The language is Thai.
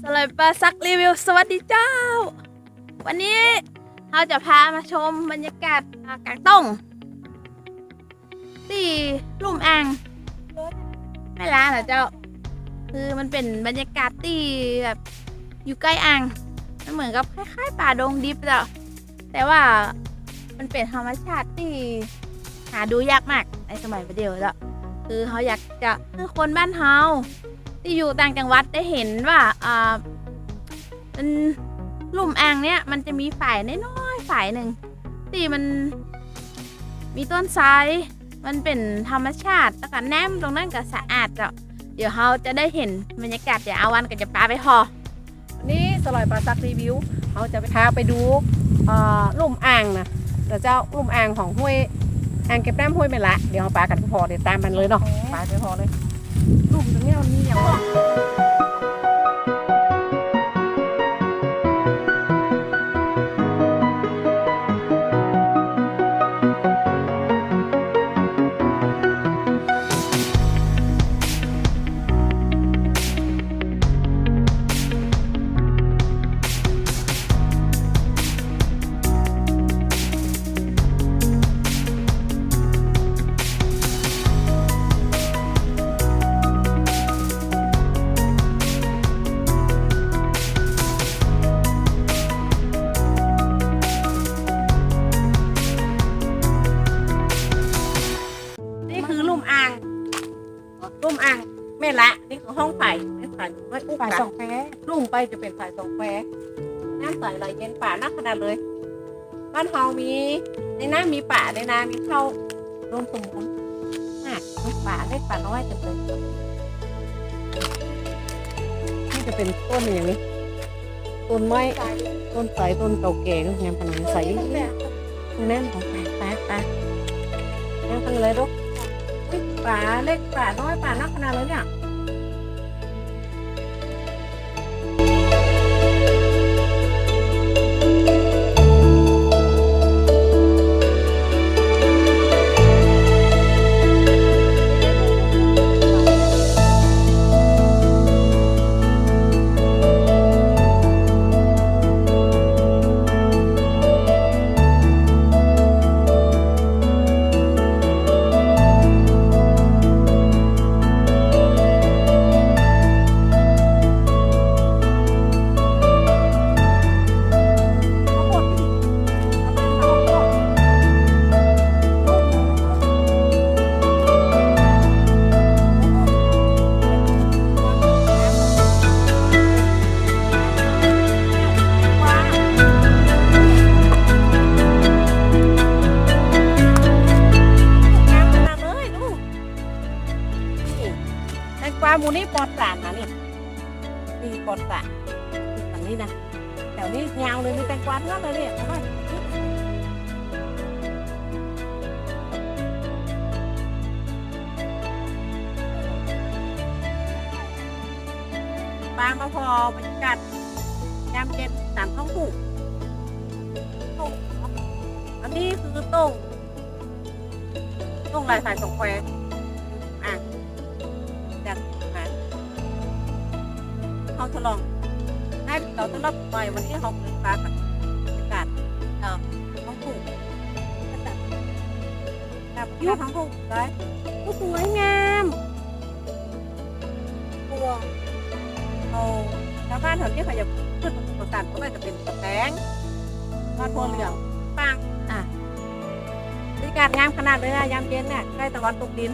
สไลด์ปลาซักรีวิวสวัสดีเจ้า วันนี้เราจะพามาชมบรรยากาศกลางต้งที่ลุ่มอ่างไม่ล้าเหรอเจ้า คือมันเป็นบรรยากาศที่แบบอยู่ใกล้อ่างมันเหมือนกับคล้ายๆป่าดงดิบเจ้าแต่ว่ามันเป็นธรรมชาติที่หาดูยากมากในสมัยประเดี๋ยวเจ้า คือเขาอยากจะให้คนบ้านเฮาที่อยู่ต่างจังหวัดได้เห็นว่าอ่ามันลุ่มอ่างเนี้ยมันจะมีฝ่ายน้อยๆฝ่ายหนึ่งที่มันมีต้นไทรมันเป็นธรรมชาติแล้วก็แนมตรงนั้นก็สะอาดเจ้าเดี๋ยวเราจะได้เห็นบรรยากาศเดี๋ยวอาวันก็จะปาไปพอวันนี้สลอยปลาซักรีวิวเราจะไปพาไปดูอ่อลุ่มอ่างนะเดี๋ยวเจ้าลุ่มอ่างของห้วย อ่างเก็บน้ำห้วยเมละ เดี๋ยวเราปลากันพอเดี๋ยวตามมันเลยเนาะปลาไปพอเลยลุ่มตรงเนี้ยมันมีอย่าง ลุ่มอ่างเมละนี่คือห้องไผ่ไม่ไผ่ไม่อุ้มฝ่ายกันสองแพ้ลุ่มไปจะเป็นฝ่ายสองแควน้ำใสไหลเย็นป่านักขนาดเลย บ้านเฮามีในน้ำมีป่าในนามีเข้าร่วมสมบูรณ์น่ะมีป่าเล็กป่าน้อยเต็มเลยนี่จะเป็นต้นอย่างนี้ต้นไม้ต้นไทรต้นเก่าแก่งามขนาดใสแน่นของป่าป่าป่าแน่นขนาดเลยลูกเฮ้ย ป่าเล็กป่าน้อยป่านักขนาดเลยเนี่ย งกวาหมูนี่ปลอดสารนะนี่นี่ปลอดสารอันนี้นะแถวนี้ยาวเลยมีแตงกวาทั้งนั้นเลยเนี่ยเอาไว้ปลามาพอบรรยากาศยามเย็นสามท้องผูกต้งอันนี้คือต้งต้งลายสายสองแคว เขาทดลองให้เราทดลองไปวันที่เขาเปิดปลากับบรรยากาศเอ่อท้องผูกแบบยูท้องผูกเลยก็สวยงามตัวเอาชาวบ้านแถวนี้เขาจะพืชผสมผสานก็เลยจะเป็นตะแตงทอดทั่วเหลืองปังอะบรรยากาศงามขนาดเลยนะยามเย็นเนี่ยใกล้ตะวันตกดิน